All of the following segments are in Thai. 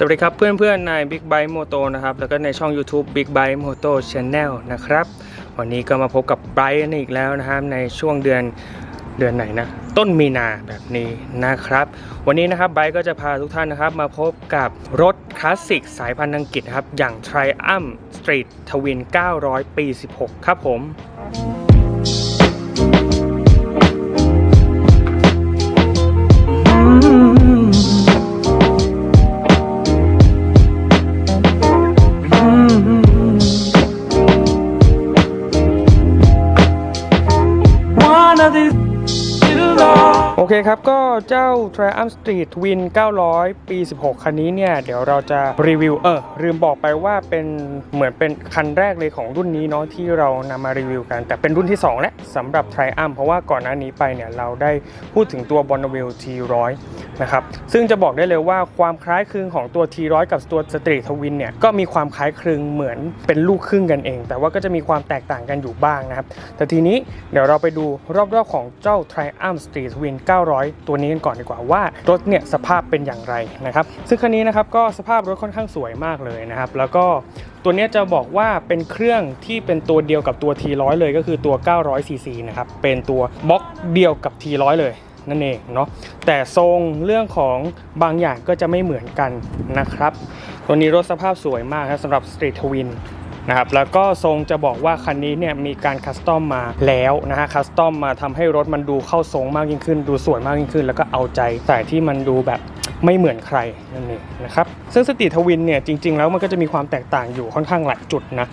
สวัสดีครับเพื่อนๆใน Big Bike Moto นะครับ แล้วก็ในช่อง YouTube Big Bike Moto Channel นะครับ วันนี้ก็มาพบกับไบรท์อีกแล้วนะครับ ในช่วงเดือนเดือนไหนนะ ต้นมีนาแบบนี้นะครับ วันนี้นะครับไบรท์ก็จะพาทุกท่านนะครับ มาพบกับรถคลาสสิกสายพันธุ์อังกฤษครับ อย่าง Triumph Street Twin 900 ปี 16 ครับผม คครับก็ เจ้า Triumph Street Twin 900 ปี 16 คันนี้เนี่ย เดี๋ยวเราจะรีวิว เออ ลืมบอกไปว่าเป็นเหมือนเป็นคันแรกเลยของรุ่นนี้เนาะที่เรานำมารีวิวกัน แต่เป็นรุ่นที่ 2 และสำหรับ Triumph เพราะว่าก่อนหน้านี้ไปเนี่ย เราได้พูดถึงตัว Bonneville T100 นะครับ ซึ่งจะบอกได้เลยว่าความคล้ายคลึงของตัว T100 กับตัว Street Twin เนี่ย ก็มีความคล้ายคลึงเหมือนเป็นลูกครึ่งกันเอง แต่ว่าก็จะมีความแตกต่างกันอยู่บ้างนะครับแต่ทีนี้เดี๋ยวเราไปดูรอบๆของเจ้า Triumph Street Twin 900 ตัวนี้กันก่อนดีกว่าว่ารถเนี่ยสภาพเป็นอย่างไรนะครับซึ่งคันนี้นะครับก็สภาพรถค่อนข้างสวยมากเลยนะครับแล้วก็ตัวนี้จะบอกว่าเป็นเครื่องที่เป็นตัวเดียวกับตัว T100 เลยก็คือตัว 900cc นะครับเป็นตัวบล็อกเดียวกับ T100 เลยนั่นเองเนาะแต่ทรงเรื่องของบางอย่างก็จะไม่เหมือนกันนะครับ ตัวนี้รถสภาพสวยมากครับสำหรับ Street Twin นะครับแล้วก็ทรงจะบอกว่าคันนี้เนี่ยมีการคัสตอมมาแล้วนะฮะคัสตอมมาทำให้รถมันดูเข้าทรงมากยิ่งขึ้น ดูสวยมากยิ่งขึ้น แล้วก็เอาใจแต่ที่มันดูแบบไม่เหมือนใครนั่นเองนะครับซึ่งสตรีทวินเนี่ยจริง ๆ แล้วมันก็จะมีความแตกต่างอยู่ค่อนข้างหลายจุดนะ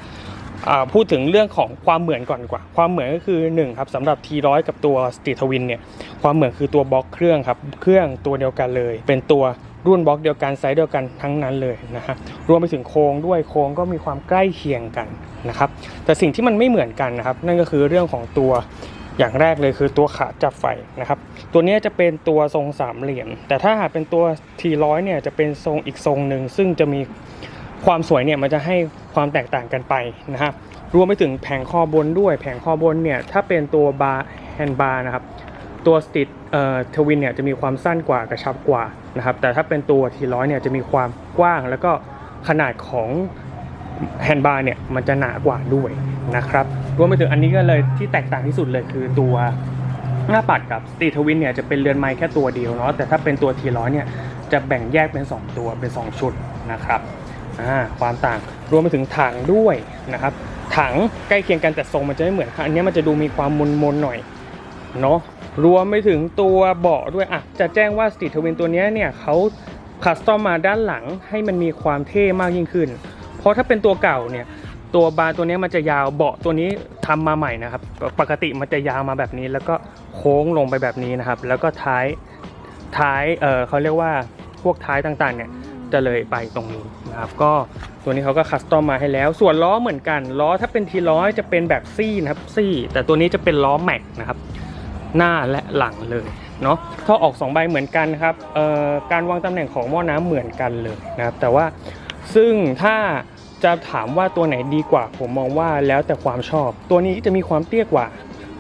พูดถึงเรื่องของความเหมือนก่อนกว่า ความเหมือนก็คือ1ครับสำหรับ T100 กับตัว Street Twin เนี่ยความเหมือนคือตัวบล็อกเครื่องครับเครื่องตัวเดียวกันเลย เป็นตัว รุ่นบล็อกเดียวกันไซส์เดียวกันทั้งนั้นเลยนะฮะรวมไปถึงโครงด้วยโครงก็มีความใกล้เคียงกันนะครับแต่สิ่งที่มันไม่เหมือนกันนะครับนั่นก็คือเรื่องของตัวอย่างแรกเลยคือตัวขาจับไฟนะครับ ตัวนี้จะเป็นตัวทรงสามเหลี่ยม แต่ถ้าหากเป็นตัว T100 เนี่ยจะเป็นทรงอีกทรงหนึ่งซึ่งจะมีความสวยเนี่ยมันจะให้ความแตกต่างกันไปนะครับรวมไปถึงแผงคอบนด้วยแผงคอบนเนี่ยถ้าเป็นตัวบาร์แฮนด์บาร์นะครับ ตัวสติดเอ่อทวินเนี่ยจะมีความสั้นกว่ากระชับกว่านะครับแต่ถ้าเป็นตัวทีร้อยเนี่ยจะมีความกว้างแล้วก็ขนาดของแฮนด์บาร์เนี่ยมันจะหนากว่าด้วยนะครับรวมไปถึงอันนี้ก็เลยที่แตกต่างที่สุดเลยคือตัวหน้าปัดกับสตีทวินเนี่ยจะเป็นเรือนไม้แค่ตัวเดียวเนาะแต่ถ้าเป็นตัวทีร้อยเนี่ยจะแบ่งแยกเป็น 2 ตัวเป็น 2 ชุดนะครับความต่างรวมไปถึงถังด้วยนะครับถังใกล้เคียงกันแต่ทรงมันจะไม่เหมือนกันอันนี้มันจะดูมีความมนๆหน่อยเนาะ รวมไปถึงตัวเบาะด้วยอะจะแจ้งว่า Street Twin ตัวนี้เนี่ยเขาคัสตอมมาด้านหลังให้มันมีความเท่มากยิ่งขึ้น เพราะถ้าเป็นตัวเก่าเนี่ย ตัวบาร์ตัวนี้มันจะยาวเบาะตัวนี้ทำมาใหม่นะครับ ปกติมันจะยาวมาแบบนี้ แล้วก็โค้งลงไปแบบนี้นะครับ แล้วก็ท้ายท้ายเออเขาเรียกว่าพวกท้ายต่างๆเนี่ยจะเลยไปตรงนี้นะครับ ก็ตัวนี้เขาก็คัสตอมมาให้แล้ว ส่วนล้อเหมือนกัน ล้อถ้าเป็นทีร้อยจะเป็นแบบซี่นะครับซี่ แต่ตัวนี้จะเป็นล้อแม็กนะครับ หน้าและหลังเลยเนาะท่อออก2ใบเหมือนกันครับการวางตำแหน่งของหม้อน้ำเหมือนกันเลยนะครับแต่ว่าซึ่งถ้าจะถามว่าตัวไหนดีกว่า ผมมองว่าแล้วแต่ความชอบ ตัวนี้จะมีความเตี้ยกว่า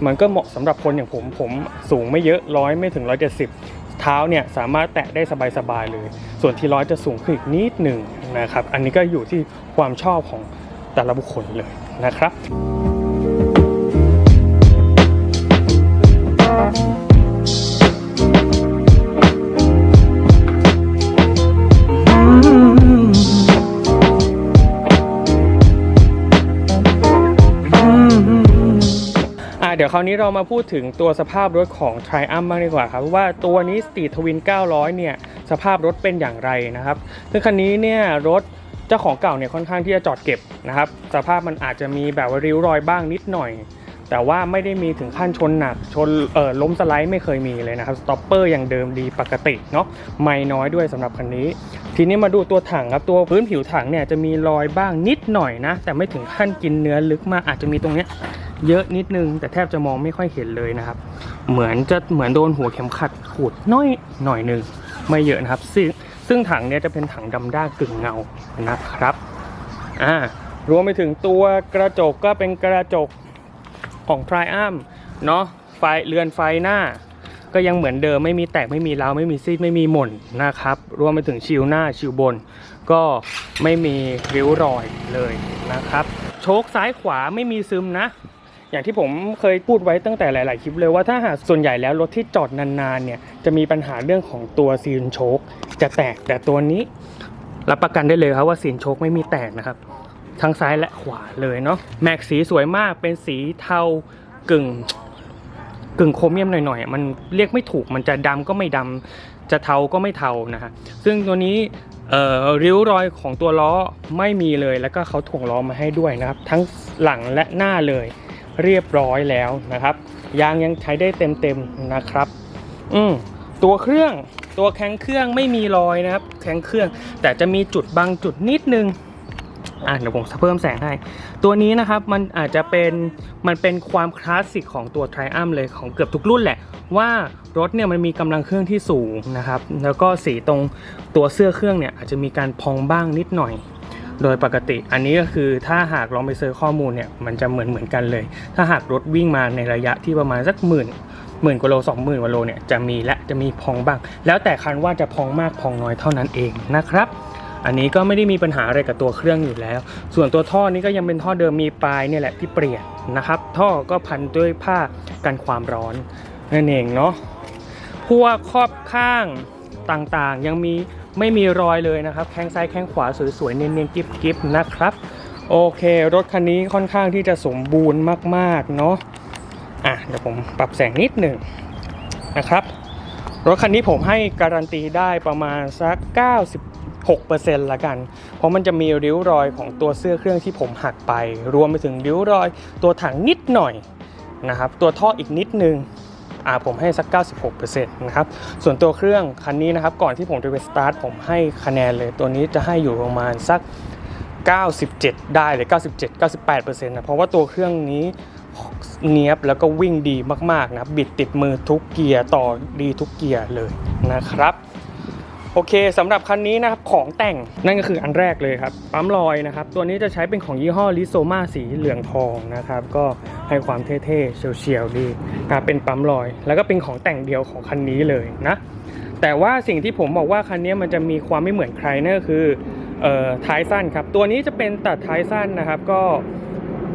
มันก็เหมาะสำหรับคนอย่างผมผมสูงไม่เยอะร้อยไม่ถึง 170 เท้าเนี่ยสามารถแตะได้สบายๆเลย ส่วนที่ร้อยจะสูงขึ้นอีกนิดหนึ่งนะครับ อันนี้ก็อยู่ที่ความชอบของแต่ละบุคคลเลยนะครับ ดี๋ยวคราวนี้เรามาพูดถึงตัวสภาพรถของ Triumph บ้างดีกว่าครับว่าตัวนี้ Street Twin 900 เนี่ยสภาพรถเป็นอย่างไรนะครับซึ่งคันนี้เนี่ยรถเจ้าของเก่าเนี่ยค่อนข้างที่จะจอดเก็บนะครับสภาพมันอาจจะมีแบบว่าริ้วรอยบ้างนิดหน่อย แต่ว่าไม่ได้มีถึงขั้นชนหนักชนเอ่อล้มสไลด์ไม่เคยมีเลยนะครับสต็อปเปอร์อย่างเดิมดีปกติเนาะไม่น้อยด้วยสำหรับคันนี้ ทีนี้มาดูตัวถังครับตัวพื้นผิวถังเนี่ยจะมีรอยบ้างนิดหน่อยนะแต่ไม่ถึงขั้นกินเนื้อลึกมากอาจจะมีตรงเนี้ย เยอะนิดนึง แต่แทบจะมองไม่ค่อยเห็นเลยนะครับ เหมือนจะเหมือนโดนหัวเข็มขัดขูดน้อยหน่อยหนึ่งไม่เยอะนะครับ ซึ่งซึ่งถังเนี่ยจะเป็นถังดำด้ากึ่งเงานะครับอ่ารวมไปถึงตัวกระจกก็เป็นกระจกของ t r i u m p เนาะไฟเรือนไฟหน้า ก็ยังเหมือนเดิมไม่มีแตกไม่มีร้าวไม่มีซีดไม่มีหม่นนะครับ รวมไปถึงชิวหน้าชิวบน ก็ไม่มีริ้วรอยเลยนะครับ โชคซ้ายขวาไม่มีซึมนะ อย่างที่ผมเคยพูดไว้ตั้งแต่หลาย ๆ คลิปเลยว่าถ้าหากส่วนใหญ่แล้วรถที่จอดนาน ๆ เนี่ยจะมีปัญหาเรื่องของตัวซีนโชคจะแตกแต่ตัวนี้ รับประกันได้เลยครับว่าซีนโชคไม่มีแตกนะครับ ทั้งซ้ายและขวาเลยเนาะแม็กสีสวยมากเป็นสีเทากึ่งกึ่งโครเมียมหน่อยๆ มันเรียกไม่ถูก มันจะดำก็ไม่ดำจะเทาก็ไม่เทานะฮะ ซึ่งตัวนี้ริ้วรอยของตัวล้อไม่มีเลย แล้วก็เขาถ่วงล้อมาให้ด้วยนะครับ ทั้งหลังและหน้าเลย เรียบร้อยแล้วนะครับยางยังใช้ได้เต็มๆนะครับ อืมตัวเครื่องตัวแข้งเครื่องไม่มีรอยนะครับ แข้งเครื่อง แต่จะมีจุดบางจุดนิดนึงอะเดี๋ยวผมเพิ่มแสงให้ ตัวนี้นะครับมันอาจจะเป็นมันเป็นความคลาสสิกของตัว Triumph เลยของเกือบทุกรุ่นแหละ ว่ารถเนี่ยมันมีกำลังเครื่องที่สูงนะครับ แล้วก็สีตรงตัวเสื้อเครื่องเนี่ยอาจจะมีการพองบ้างนิดหน่อย โดยปกติอันนี้ก็คือถ้าหากลองไปเซิร์ชข้อมูลเนี่ยมันจะเหมือนเหมือนกันเลย ถ้าหากรถวิ่งมาในระยะที่ประมาณสักหมื่นหมื่นกว่าโลสองหมื่นกว่าโลเนี่ยจะมีและจะมีพองบ้าง แล้วแต่คันว่าจะพองมากพองน้อยเท่านั้นเองนะครับอันนี้ก็ไม่ได้มีปัญหาอะไรกับตัวเครื่องอยู่แล้ว ส่วนตัวท่อนี้ก็ยังเป็นท่อเดิมมีปลายเนี่ยแหละที่เปลี่ยนนะครับ ท่อก็พันด้วยผ้ากันความร้อนนั่นเองเนาะพวกครอบข้างต่างๆ ยังมี ไม่มีรอยเลยนะครับ แข้งซ้ายแข้งขวาสวยๆ เนียนๆกิ๊บๆนะครับ โอเค รถคันนี้ค่อนข้างที่จะสมบูรณ์มากๆเนาะอะเดี๋ยวผมปรับแสงนิดหนึ่งนะครับ รถคันนี้ผมให้การันตีได้ประมาณสัก 96%ละกัน เพราะมันจะมีริ้วรอยของตัวเสื้อเครื่องที่ผมหักไป รวมไปถึงริ้วรอยตัวถังนิดหน่อยนะครับ ตัวท่ออีกนิดนึง อ่าผมให้สัก 96%นะครับส่วนตัวเครื่องคันนี้นะครับก่อนที่ผมจะไปสตาร์ทผมให้คะแนนเลยตัวนี้จะให้อยู่ประมาณสัก 97 ได้เลย97 98%นะเพราะว่าตัวเครื่องนี้เนียบแล้วก็วิ่งดีมากๆนะบบิดติดมือทุกเกียร์ต่อดีทุกเกียร์เลยนะครับ โอเคสำหรับคันนี้นะครับของแต่งนั่นก็คืออันแรกเลยครับปั๊มลอยนะครับตัวนี้จะใช้เป็นของยี่ห้อลิโซมาสีเหลืองทองนะครับก็ให้ความเท่ๆเฉียวๆดีนะเป็นปั๊มลอย แล้วก็เป็นของแต่งเดียวของคันนี้เลยนะแต่ว่าสิ่งที่ผมบอกว่าคันนี้มันจะมีความไม่เหมือนใครนั่นก็คือเออท้ายสั้นครับตัวนี้จะเป็นตัดท้ายสั้นนะครับก็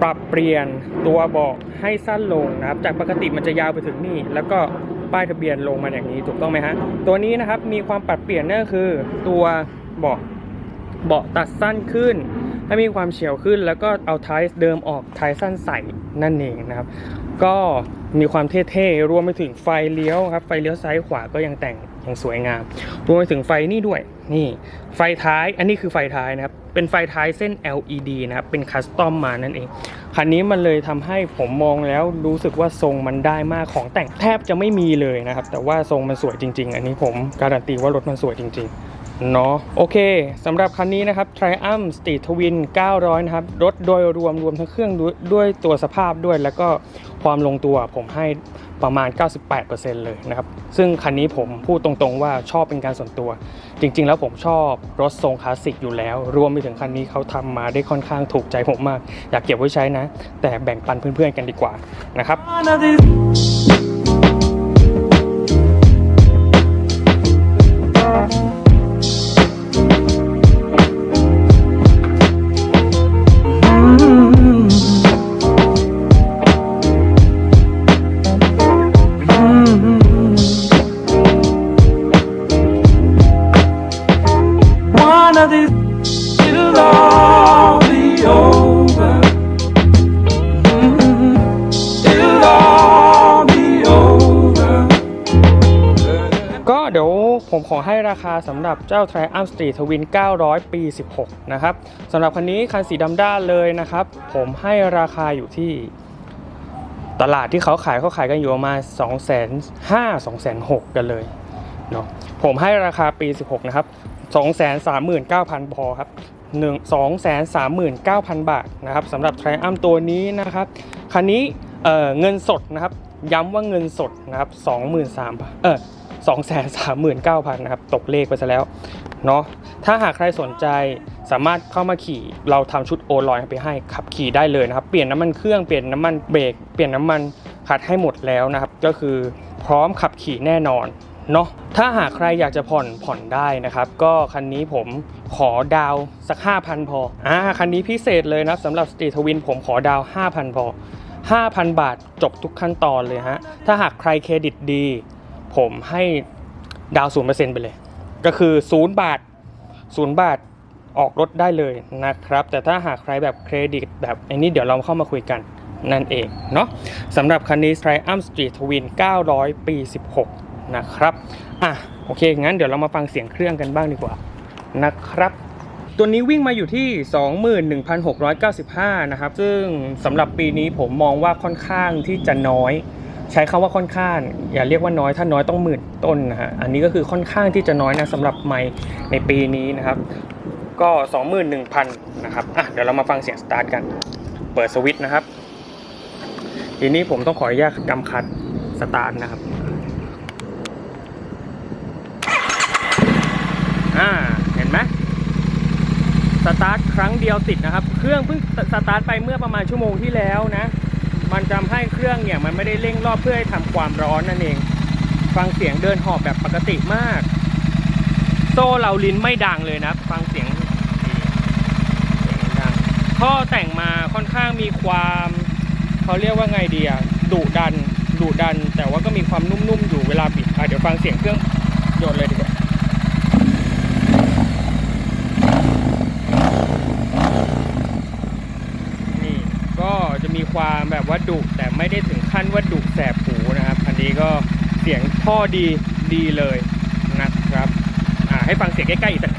ปรับเปลี่ยนตัวเบาะให้สั้นลงนะครับจากปกติมันจะยาวไปถึงนี่ แล้วก็ ป้ายทะเบียนลงมาอย่างนี้ถูกต้องไหมฮะตัวนี้นะครับมีความปรับเปลี่ยนนั่นคือตัวเบาะเบาะตัดสั้นขึ้น ให้มีความเฉียวขึ้น แล้วก็เอาท้ายเดิมออกท้ายสั้นใส่นั่นเองนะครับ ก็มีความเท่ๆรวมไปถึงไฟเลี้ยวครับ ไฟเลี้ยวซ้ายขวาก็ยังแต่งอย่างสวยงาม รวมไปถึงไฟนี่ด้วยนี่ไฟท้าย อันนี้คือไฟท้ายนะครับ เป็นไฟท้ายเส้น LED นะครับ เป็นคัสตอมมานั่นเอง คันนี้มันเลยทำให้ผมมองแล้วรู้สึกว่าทรงมันได้มากของแต่งแทบจะไม่มีเลยนะครับ แต่ว่าทรงมันสวยจริง ๆ อันนี้ผมการันตีว่ารถมันสวยจริง ๆ เนาะโอเคสำหรับคันนี้นะครับ Triumph Street Twin 900 นะครับ รถโดยรวมรวมทั้งเครื่องด้วยด้วยตัวสภาพด้วย แล้วก็ความลงตัวผมให้ประมาณ 98%เลยนะครับ ซึ่งคันนี้ผมพูดตรงๆว่าชอบเป็นการส่วนตัว จริงๆ แล้วผมชอบรถทรงคลาสสิกอยู่แล้ว รวมไปถึงคันนี้เขาทำมาได้ค่อนข้างถูกใจผมมาก อยากเก็บไว้ใช้นะ แต่แบ่งปันเพื่อนๆกันดีกว่านะครับ เจ้า Triumph Street Twin 900 ปี 16 นะครับสำหรับคันนี้คันสีดำด้านเลยนะครับ ผมให้ราคาอยู่ที่ตลาดที่เขาขายเขาขายกันอยู่ประมาณ 2 5 0 0 0 2 6 0 0กันเลยเนาะผมให้ราคาปี 16 นะครับ 239,000 พอครับ1 239,000 บาทนะครับสำหรับ Triumph ตัวนี้นะครับ คันนี้เเงินสดนะครับ ย้ำว่าเงินสดนะครับ23,000เออ 239,000นะครับตกเลขไปซะแล้วเนาะถ้าหากใครสนใจสามารถเข้ามาขี่เราทำชุดโอลอยไปให้ขับขี่ได้เลยนะครับ เปลี่ยนน้ำมันเครื่องเปลี่ยนน้ำมันเบรกเปลี่ยนน้ำมันขัดให้หมดแล้วนะครับ ก็คือพร้อมขับขี่แน่นอนเนาะถ้าหากใครอยากจะผ่อนผ่อนได้นะครับ ก็คันนี้ผมขอดาวสัก 5,000 พออ่าคันนี้พิเศษเลยนะสำหรับสตรีทวินผมขอดาว 5,000 พอ 5,000 บาทจบทุกขั้นตอนเลยฮะถ้าหากใครเครดิตดี ผมให้ดาวศูนย์เปอร์เซ็นต์ไปเลย ก็คือ0บาท0บาทออกรถได้เลยนะครับ แต่ถ้าหากใครแบบเครดิตแบบอันนี้เดี๋ยวเราเข้ามาคุยกันนั่นเองเนาะสำหรับคันนี้ Triumph Street Twin 900 ปี 16 นะครับ อะ โอเค งั้นเดี๋ยวเรามาฟังเสียงเครื่องกันบ้างดีกว่านะครับ ตัวนี้วิ่งมาอยู่ที่ 21,695 นะครับ ซึ่งสำหรับปีนี้ผมมองว่าค่อนข้างที่จะน้อย ใช้คำว่าค่อนข้าง อย่าเรียกว่าน้อยถ้าน้อยต้องหมื่นต้นนะฮะอันนี้ก็คือค่อนข้างที่จะน้อยนะสำหรับไมค์ในปีนี้นะครับ ก็ 21,000นะครับอะเดี๋ยวเรามาฟังเสียงสตาร์ทกัน เปิดสวิตช์นะครับ ทีนี้ผมต้องขออนุญาตกำคัดสตาร์ทนะครับอ่าเห็นไหมสตาร์ทครั้งเดียวติดนะครับ เครื่องเพิ่งสตาร์ทไปเมื่อประมาณชั่วโมงที่แล้วนะ มันทำให้เครื่องเนี่ยมันไม่ได้เร่งรอบเพื่อให้ทำความร้อนนั่นเอง ฟังเสียงเดินหอบแบบปกติมาก โซ่เราลิ้นไม่ดังเลยนะ ฟังเสียงดีเสียงดังท่อแต่งมาค่อนข้างมีความเขาเรียกว่าไงดีอะดุดันดุดัน แต่ว่าก็มีความนุ่มๆอยู่เวลาบิดอะเดี๋ยวฟังเสียงเครื่องโยนเลยดีกว่า นี่ก็จะมี ความแบบว่าดุแต่ไม่ได้ถึงขั้นว่าดุแสบหูนะครับอันนี้ก็เสียงท่อดีดีเลยนะครับอ่าให้ฟังเสียงใกล้ๆอีกสัก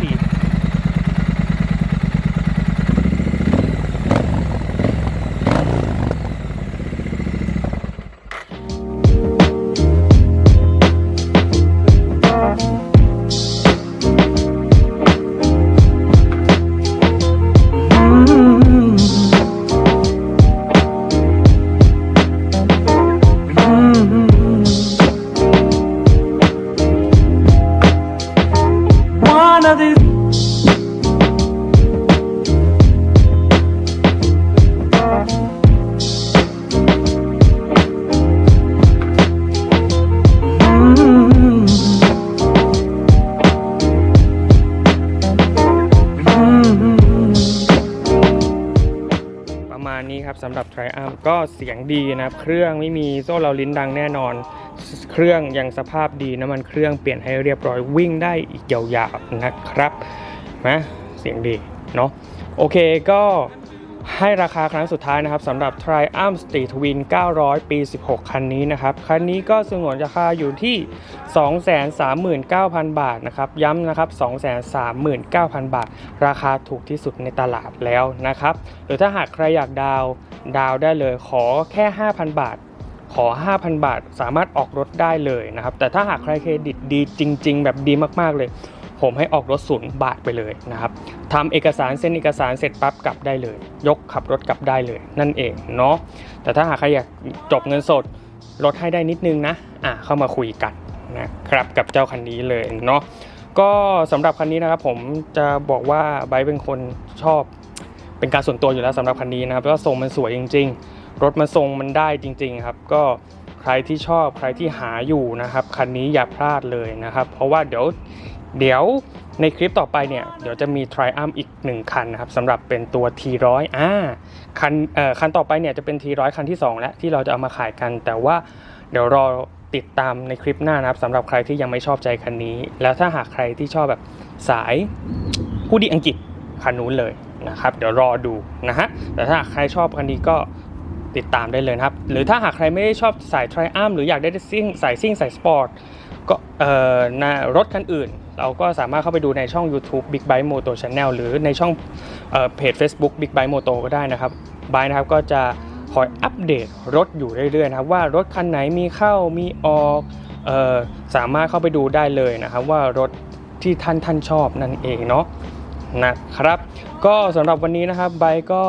สำหรับ Triumph ก็เสียงดีนะครับ เครื่องไม่มีโซ่เราลิ้นดังแน่นอน เครื่องยังสภาพดีน้ำมันเครื่องเปลี่ยนให้เรียบร้อยวิ่งได้อีกยาวๆนะครับนะเสียงดีเนาะโอเคก็ให้ราคาครั้งสุดท้ายนะครับสำหรับ Triumph Street Twin 900 ปี 16 คันนี้นะครับ คันนี้ก็สงวนราคาอยู่ที่ 239,000 บาทนะครับ ย้ำนะครับ 239,000 บาท ราคาถูกที่สุดในตลาดแล้วนะครับ หรือถ้าหากใครอยากดาว ดาวได้เลย ขอแค่ 5,000 บาท ขอ 5,000 บาท สามารถออกรถได้เลยนะครับ แต่ถ้าหากใครเครดิตดีจริง ๆ แบบดีมากๆเลย ผมให้ออกรถศูนย์บาทไปเลยนะครับทำเอกสารเซ็นเอกสารเสร็จปั๊บกลับได้เลย ยกขับรถกลับได้เลย นั่นเองเนาะ แต่ถ้าหากใครอยากจบเงินสดลดให้ได้นิดนึงนะ อะเข้ามาคุยกันนะครับกับเจ้าคันนี้เลยเนาะ ก็สำหรับคันนี้นะครับผมจะบอกว่าไบเป็นคนชอบ เป็นการส่วนตัวอยู่แล้วสำหรับคันนี้นะครับแล้วก็ทรงมันสวยจริง ๆ รถมันทรงมันได้จริง ๆ ครับ ก็ใครที่ชอบใครที่หาอยู่นะครับคันนี้อย่าพลาดเลยนะครับ เพราะว่าเดี๋ยวเดี๋ยวในคลิปต่อไปเนี่ยเดี๋ยวจะมี Triumph อีก 1 คันนะครับสำหรับเป็นตัว T100 อ่าคันเอ่อคันต่อไปเนี่ยจะเป็น T100 คันที่ 2 แล้วที่เราจะเอามาขายกัน แต่ว่าเดี๋ยวรอติดตามในคลิปหน้านะครับสำหรับใครที่ยังไม่ชอบใจคันนี้ แล้วถ้าหากใครที่ชอบแบบสายผู้ดีอังกฤษคันนู้นเลย นะครับเดี๋ยวรอดูนะฮะแต่ถ้าใครชอบคันนี้ก็ติดตามได้เลยครับ หรือถ้าหากใครไม่ได้ชอบสาย Triumph หรืออยากได้ซิ่งสายซิ่งสายสปอร์ตก็เอ่อนะรถคันอื่น เราก็สามารถเข้าไปดูในช่อง YouTube Big Bike Moto Channel หรือในช่องเอ่อเพจ Facebook Big Bike Moto ก็ได้นะครับบายนะครับก็จะคอยอัปเดตรถอยู่เรื่อยๆนะครับว่ารถคันไหนมีเข้ามีออกเอ่อสามารถเข้าไปดูได้เลยนะครับว่ารถที่ท่านท่านชอบนั่นเองเนาะ นะครับ ก็สำหรับวันนี้นะครับไบก็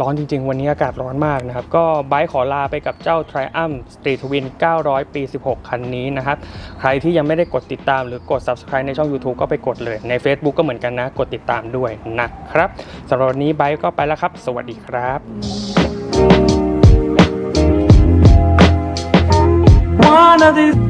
ร้อนจริงๆ วันนี้อากาศร้อนมากนะครับ ก็ไบค์ขอลาไปกับเจ้า Triumph Street Twin 900 ปี 16 คันนี้นะครับ ใครที่ยังไม่ได้กดติดตามหรือกด subscribe ในช่อง YouTube ก็ไปกดเลย ใน Facebook ก็เหมือนกันนะ กดติดตามด้วยนะครับสำหรับวันนี้ไบค์ก็ไปแล้วครับ สวัสดีครับ One of these,